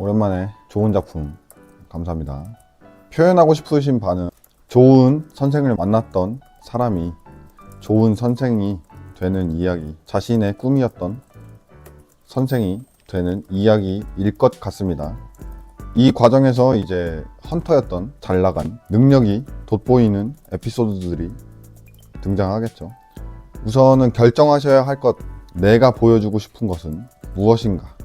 오랜만에 좋은 작품 감사합니다. 표현하고 싶으신 바는 좋은 선생을 만났던 사람이 좋은 선생이 되는 이야기, 자신의 꿈이었던 선생이 되는 이야기일 것 같습니다. 이 과정에서 이제 헌터였던 잘 나간 능력이 돋보이는 에피소드들이 등장하겠죠. 우선은 결정하셔야 할 것, 내가 보여주고 싶은 것은 무엇인가.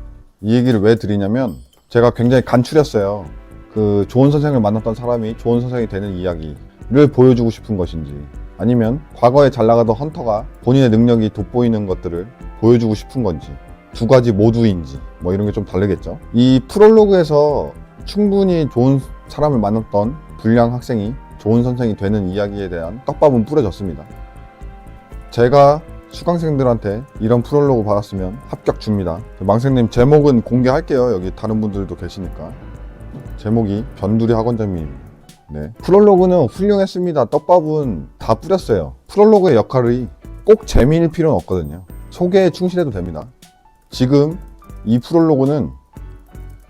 이 얘기를 왜 드리냐면 제가 굉장히 간추렸어요. 그 좋은 선생을 만났던 사람이 좋은 선생이 되는 이야기를 보여주고 싶은 것인지 아니면 과거에 잘 나가던 헌터가 본인의 능력이 돋보이는 것들을 보여주고 싶은 건지 두 가지 모두인지 뭐 이런 게 좀 다르겠죠. 이 프롤로그에서 충분히 좋은 사람을 만났던 불량 학생이 좋은 선생이 되는 이야기에 대한 떡밥은 뿌려졌습니다. 제가 수강생들한테 이런 프롤로그 받았으면 합격 줍니다. 망생님 제목은 공개할게요. 여기 다른 분들도 계시니까. 제목이 변두리 학원장님입니다. 네. 프롤로그는 훌륭했습니다. 떡밥은 다 뿌렸어요. 프롤로그의 역할이 꼭 재미일 필요는 없거든요. 소개에 충실해도 됩니다. 지금 이 프롤로그는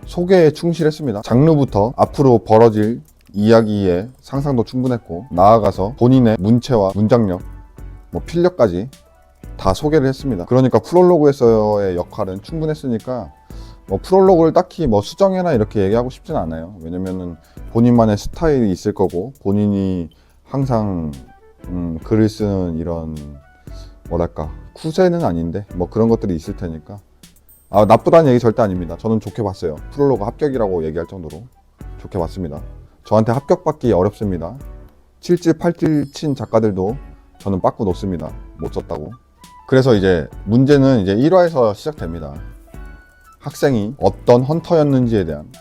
소개에 충실했습니다. 장르부터 앞으로 벌어질 이야기의 상상도 충분했고 나아가서 본인의 문체와 문장력, 뭐 필력까지 다 소개를 했습니다. 그러니까 프롤로그에서의 역할은 충분했으니까 뭐 프롤로그를 딱히 뭐 수정해라 이렇게 얘기하고 싶진 않아요. 왜냐면은 본인만의 스타일이 있을 거고 본인이 항상 음, 글을 쓰는 이런 뭐랄까 쿠세는 아닌데 뭐 그런 것들이 있을 테니까 아 나쁘다는 얘기 절대 아닙니다. 저는 좋게 봤어요. 프롤로그 합격이라고 얘기할 정도로 좋게 봤습니다. 저한테 합격받기 어렵습니다. 7질 8질 친 작가들도 저는 빠꾸 놓습니다. 못 썼다고. 그래서 이제 문제는 이제 1화에서 시작됩니다. 학생이 어떤 헌터였는지에 대한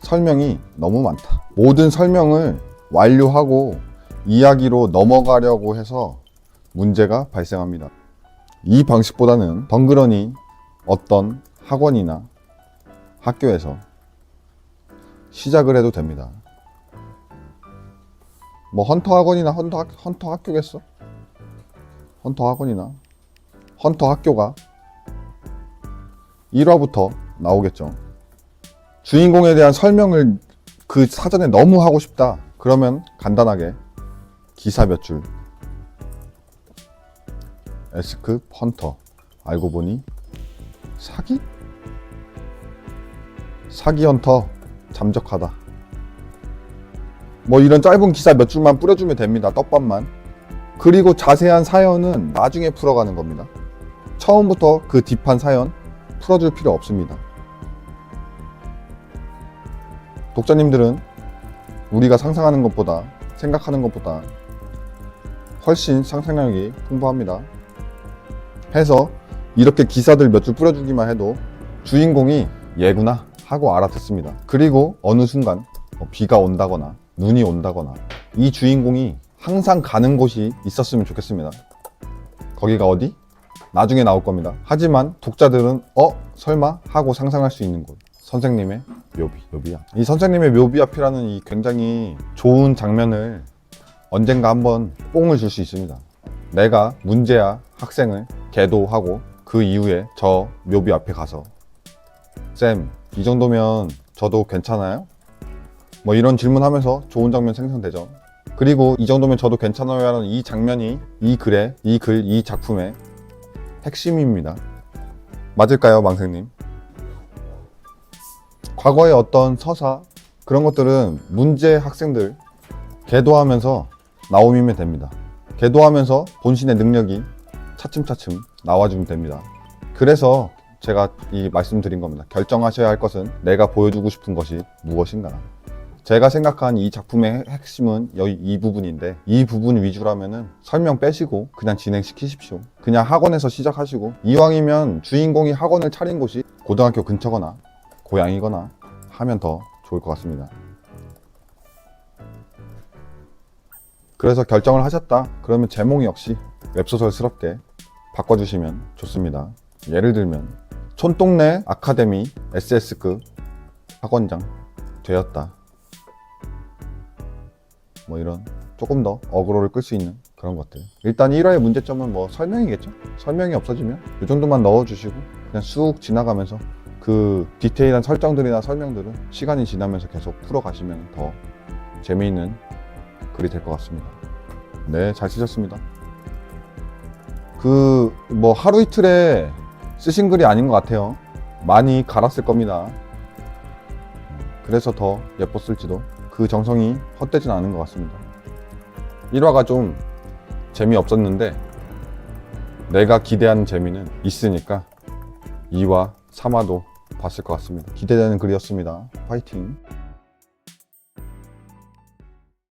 설명이 너무 많다. 모든 설명을 완료하고 이야기로 넘어가려고 해서 문제가 발생합니다. 이 방식보다는 덩그러니 어떤 학원이나 학교에서 시작을 해도 됩니다. 뭐 헌터 학원이나 헌터, 학, 헌터 학교겠어? 헌터 학원이나 헌터 학교가 1화부터 나오겠죠. 주인공에 대한 설명을 그 사전에 너무 하고 싶다. 그러면 간단하게 기사 몇 줄. 에스크 헌터. 알고 보니 사기? 사기 헌터 잠적하다. 뭐 이런 짧은 기사 몇 줄만 뿌려주면 됩니다. 떡밥만. 그리고 자세한 사연은 나중에 풀어가는 겁니다. 처음부터 그 딥한 사연 풀어줄 필요 없습니다. 독자님들은 우리가 상상하는 것보다 생각하는 것보다 훨씬 상상력이 풍부합니다. 해서 이렇게 기사들 몇 줄 뿌려주기만 해도 주인공이 얘구나 하고 알아듣습니다. 그리고 어느 순간 뭐 비가 온다거나 눈이 온다거나 이 주인공이 항상 가는 곳이 있었으면 좋겠습니다. 거기가 어디? 나중에 나올 겁니다. 하지만 독자들은 어? 설마? 하고 상상할 수 있는 곳. 선생님의 묘비, 묘비야. 이 선생님의 묘비 앞이라는 이 굉장히 좋은 장면을 언젠가 한번 뽕을 줄 수 있습니다. 내가 문제야 학생을 계도하고 그 이후에 저 묘비 앞에 가서 쌤, 이 정도면 저도 괜찮아요? 뭐 이런 질문하면서 좋은 장면 생성되죠. 그리고 이 정도면 저도 괜찮아요 하는 이 장면이 이 글의, 이 글, 이 작품의 핵심입니다. 맞을까요, 망생님? 과거의 어떤 서사, 그런 것들은 문제 학생들 계도하면서 나오면 됩니다. 계도하면서 본신의 능력이 차츰차츰 나와주면 됩니다. 그래서 제가 이 말씀드린 겁니다. 결정하셔야 할 것은 내가 보여주고 싶은 것이 무엇인가. 제가 생각한 이 작품의 핵심은 여기 이 부분인데 이 부분 위주라면은 설명 빼시고 그냥 진행시키십시오. 그냥 학원에서 시작하시고 이왕이면 주인공이 학원을 차린 곳이 고등학교 근처거나 고향이거나 하면 더 좋을 것 같습니다. 그래서 결정을 하셨다. 그러면 제목 역시 웹소설스럽게 바꿔주시면 좋습니다. 예를 들면 촌동네 아카데미 SS급 학원장 되었다. 뭐 이런 조금 더 어그로를 끌 수 있는 그런 것들. 일단 1화의 문제점은 뭐 설명이겠죠? 설명이 없어지면 이 정도만 넣어주시고 그냥 쑥 지나가면서 그 디테일한 설정들이나 설명들은 시간이 지나면서 계속 풀어가시면 더 재미있는 글이 될 것 같습니다. 네, 잘 쓰셨습니다. 그 뭐 하루 이틀에 쓰신 글이 아닌 것 같아요. 많이 갈았을 겁니다. 그래서 더 예뻤을지도 그 정성이 헛되진 않은 것 같습니다. 1화가 좀 재미없었는데 내가 기대하는 재미는 있으니까 2화, 3화도 봤을 것 같습니다. 기대되는 글이었습니다. 파이팅!